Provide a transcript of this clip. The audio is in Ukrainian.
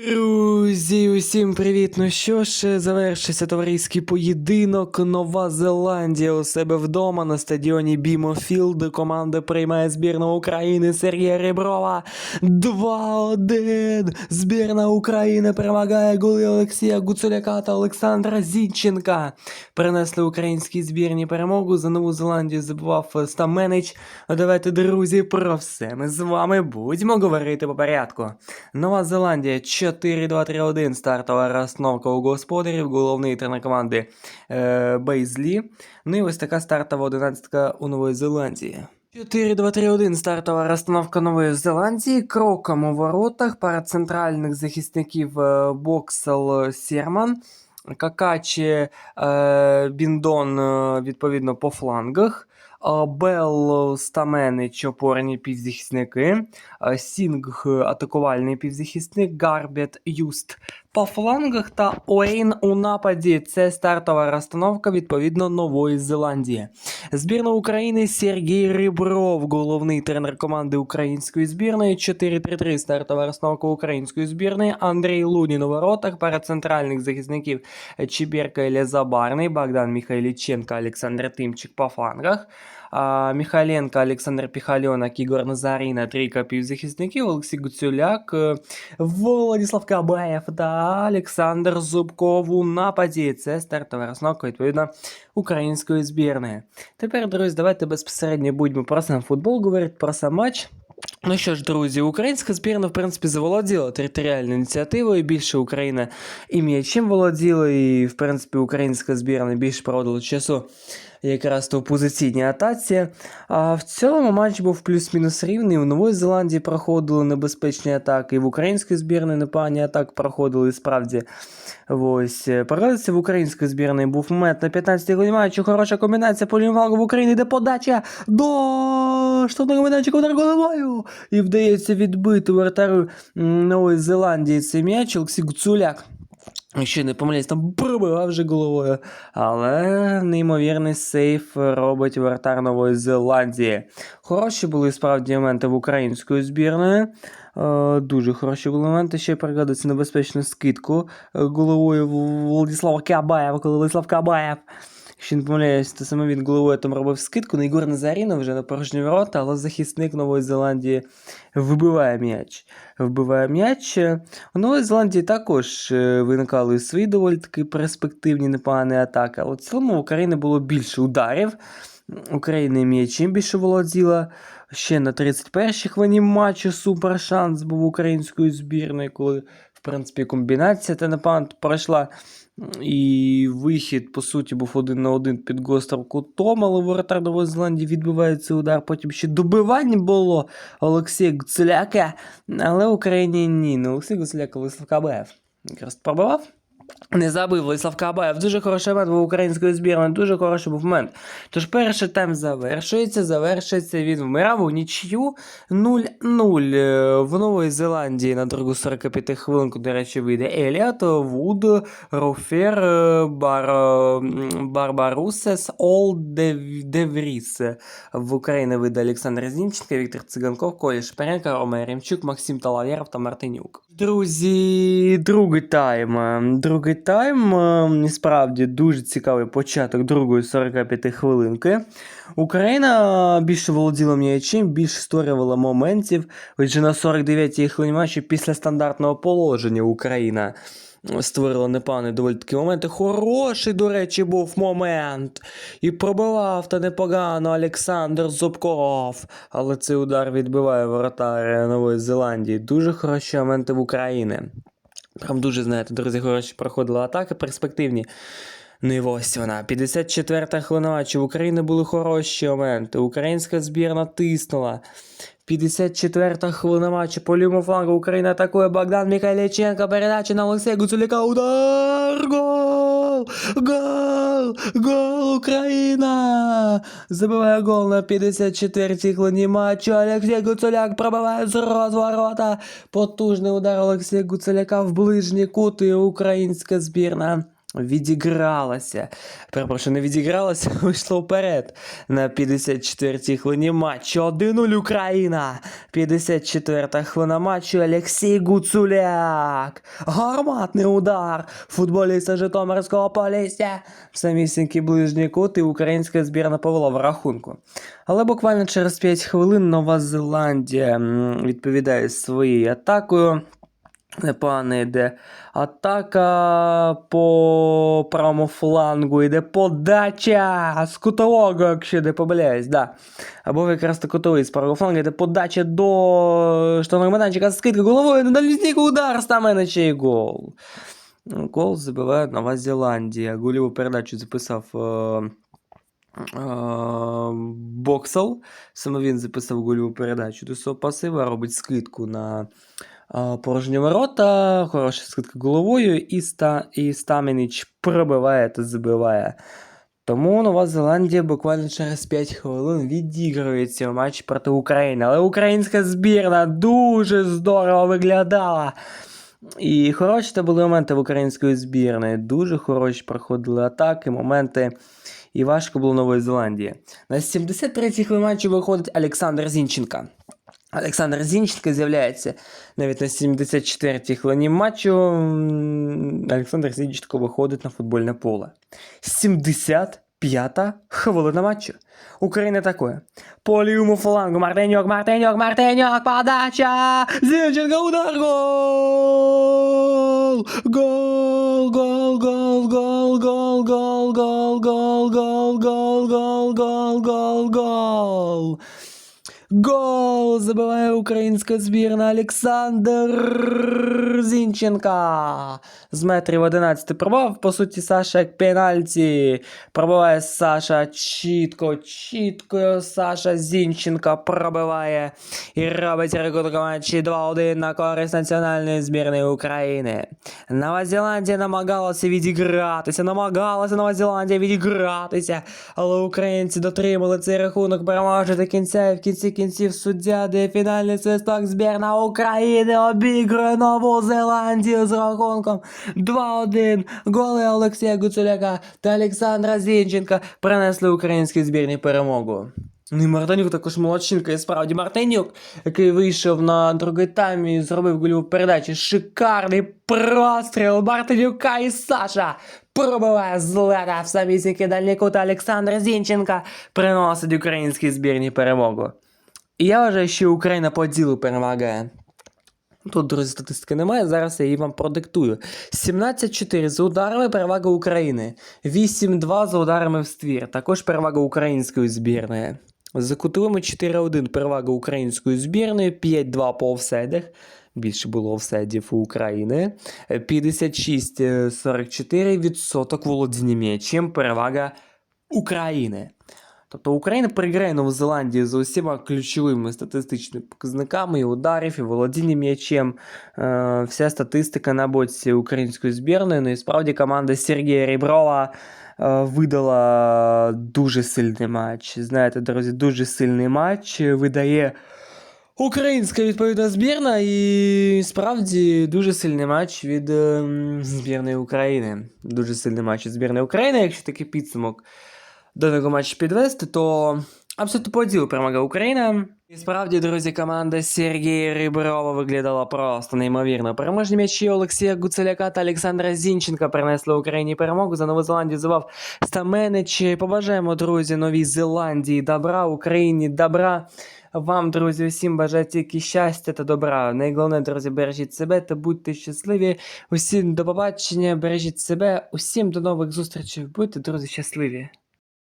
Eu... Друзі, усім привіт! Ну що ж, завершився товариський поєдинок. Нова Зеландія у себе вдома на стадіоні Бімофілд. Команда приймає збірну України Сергія Реброва. 2-1. Збірна України перемагає голи Олексія Гуцуляка та Олександра Зінченка. Принесли українській збірні перемогу. За Нову Зеландію забував Стаменич. Давайте, друзі, про все. Ми з вами будемо говорити по порядку. Нова Зеландія 4-2-3-1 стартова розстановка у господарів, головний тренер команди е, Бейзлі. Ну і ось така стартова одинадцятка у Нової Зеландії. 4-2-3-1 стартова розстановка Нової Зеландії. Кроком у воротах пара центральних захисників е, Боксел Сірман. Какачі е, Біндон, е, відповідно, по флангах. Е, Бел Стаменич опорні півзахисники. Е, Сінг атакувальний півзахисник. Гарбет Юст по флангах та Уейн у нападі. Це стартова розстановка відповідно Нової Зеландії. Збірна України Сергій Рибров, головний тренер команди української збірної. 4-3-3 стартова розстановка української збірної. Андрій Лунін у воротах, пара центральних захисників Чібірка Ілля Забарний, Богдан Михайліченко, Олександр Тимчик по флангах. А, Михайленко, Олександр Піхальонок, Ігор Назаріна, трійка півзахисників, Олексій Гуцуляк, е, Владислав Кабаєв та Олександр Зубков у нападі. Це стартова розновка, відповідно, української збірної. Тепер, друзі, давайте безпосередньо будемо про сам футбол говорити, про сам матч. Ну що ж, друзі, українська збірна, в принципі, заволоділа територіальною ініціативою. Більше Україна і м'ячем володіла, і, в принципі, українська збірна більше проводила часу якраз то в позиційній атаці. А в цілому матч був плюс-мінус рівний. У Нової Зеландії проходили небезпечні атаки, і в українській збірні непогані атаки проходили справді. Ось. Паралельці в української збірної був момент на 15-й годині матчу. Хороша комбінація полівалу в Україні, де подача до штатного майданчика удар головою. І вдається відбити вратарю Нової Зеландії цей м'яч Олексій Гуцуляк. Ще не помиляюсь, там пробивав вже головою. Але неймовірний сейф робить вратар Нової Зеландії. Хороші були справді моменти в української збірної. Е, Дуже хороші були моменти. Ще пригадується небезпечну скидку е, головою Владислава Кабаєва, коли Владислав Кабаєв. Якщо не помиляюсь, то саме він головою там робив скидку на Ігор Назаріна вже на порожні ворота, але захисник Нової Зеландії вибиває м'яч. Вбиває м'яч. У Нової Зеландії також е, виникали свої доволі таки перспективні непогані атаки, але в цілому в України було більше ударів. Україна м'ячем більше володіла. Ще на 31-й хвилині матчу супер шанс був української збірної, коли, в принципі, комбінація та напевно пройшла. І вихід, по суті, був один на один під гострим кутом, але воротар Нової Зеландії відбиває цей удар. Потім ще добивання було Олексія Гуцеляка. але в Україні ні. Не Олексій Гуцеляк, Владислав Кабаєв. Якраз пробивав. Не забив Владислав Кабаєв. Дуже хороший момент був української збірної, дуже хороший був момент. Тож перший тайм завершується, завершується він вмирав у нічю 0-0 Е, в Новій Зеландії на другу 45 хвилинку, до речі, вийде Еліат, Вуд, Рофер, е, Бар, Барбарусес, Ол Дев- Девріс. В Україні вийде Олександр Зінченко, Віктор Циганков, Коля Шперенко, Роман Ремчук, Максим Талавєров та Мартинюк. Друзі, другий тайм. Другий тайм, справді дуже цікавий початок другої 45 хвилинки. Україна більше володіла м'ячем, більше створювала моментів. Отже, на 49-й хвилині матчу після стандартного положення Україна створила непоганий доволі такі моменти. Хороший, до речі, був момент. І пробивав та непогано Олександр Зубков. Але цей удар відбиває воротар Нової Зеландії. Дуже хороші моменти в Україні. Прям дуже, знаєте, друзі, хороші проходили атаки, перспективні. Ну і ось вона. 54-та хвилина матчу. В Україні були хороші моменти. Українська збірна тиснула. 54-та хвилина матчу. По лівому флангу Україна атакує Богдан Михайліченко. Передача на Олексія Гуцуляка. Удар! Гол! Гол! Гол! Україна! Забиває гол на 54-й хвилині матчу. Олексій Гуцуляк пробиває з розворота. Потужний удар Олексія Гуцуляка в ближній кут і українська збірна відігралася. Перепрошую, не відігралася, а вийшла вперед на 54-й хвилині матчу. 1-0 Україна. 54-та хвилина матчу. Олексій Гуцуляк. Гарматний удар футболіста Житомирського Полісся. Самісінький ближній кут і українська збірна повела в рахунку. Але буквально через 5 хвилин Нова Зеландія відповідає своєю атакою. Непогано йде атака по правому флангу, йде подача з кутового, якщо не помиляюсь, да. Або якраз то кутовий з правого флангу йде подача до штурмового майданчика, скидка головою, на дальній стійку удар Стаменича і гол. Гол забиває Нова Зеландія. Гольову передачу записав е, е, Боксел. Саме він записав гольову передачу до свого пасива, робить скидку на порожні ворота, хороша скидка головою, і, ста, і Стаменіч пробиває та забиває. Тому Нова Зеландія буквально через 5 хвилин відігрує цей матч проти України. Але українська збірна дуже здорово виглядала. І хороші та були моменти в української збірної. Дуже хороші проходили атаки, моменти. І важко було Нової Зеландії. На 73-й хвилині матчу виходить Олександр Зінченко. Олександр Зінченко з'являється навіть на 74-й хвилині матчу. Олександр Зінченко виходить на футбольне поле. 75-та хвилина матчу. Україна атакує. По лівому флангу Мартиньок, Мартиньок, Мартиньок, подача! Зінченко, удар! Гол, гол, гол, забиває українська збірна Олександр Зінченка. З метрів 11 пробував, по суті, Саша як пенальті. Пробиває Саша чітко, чітко Саша Зінченка пробиває і робить рекорд матчі 2-1 на користь національної збірної України. Нова Зеландія намагалася відігратися, намагалася Нова Зеландія відігратися, але українці дотримали цей рахунок переможе до кінця і в кінці кінців суддя дає фінальний свисток збірна України обігрує Нову Зеландію з рахунком 2-1. Голи Олексія Гуцуляка та Олександра Зінченка принесли українській збірні перемогу. Ну і Мартинюк також молодчинка, і справді Мартинюк, який вийшов на другий тайм і зробив гольову передачу. Шикарний простріл Мартинюка і Саша пробиває з лета в самісінький дальній кут Олександр Зінченка приносить українській збірні перемогу. І я вважаю, що Україна по ділу перемагає. Тут, друзі, статистики немає, зараз я її вам продиктую. 17-4 за ударами перевага України. 8-2 за ударами в ствір. Також перевага української збірної. За кутовими 4-1 перевага української збірної, 5-2 по офсайдах. Більше було офсайдів у України. 56-44 відсоток володіння м'ячем перевага України. Тобто Україна переграє Нову Зеландію за усіма ключовими статистичними показниками і ударів, і володіння м'ячем. Е, вся статистика на боці української збірної. Ну і справді команда Сергія Ріброва е, видала дуже сильний матч. Знаєте, друзі, дуже сильний матч. Видає українська відповідна збірна, і справді дуже сильний матч від е, збірної України. Дуже сильний матч від збірної України, якщо такий підсумок до матчу підвести, то абсолютно по перемога Україна. І справді, друзі, команда Сергія Риброва виглядала просто неймовірно. Переможні м'ячі Олексія Гуцеляка та Олександра Зінченка принесли Україні перемогу. За Нову Зеландію звав Стаменич. Побажаємо, друзі, Новій Зеландії добра, Україні добра. Вам, друзі, усім бажаю тільки щастя та добра. Найголовніше, друзі, бережіть себе та будьте щасливі. Усім до побачення, бережіть себе, усім до нових зустрічей. Будьте, друзі, щасливі.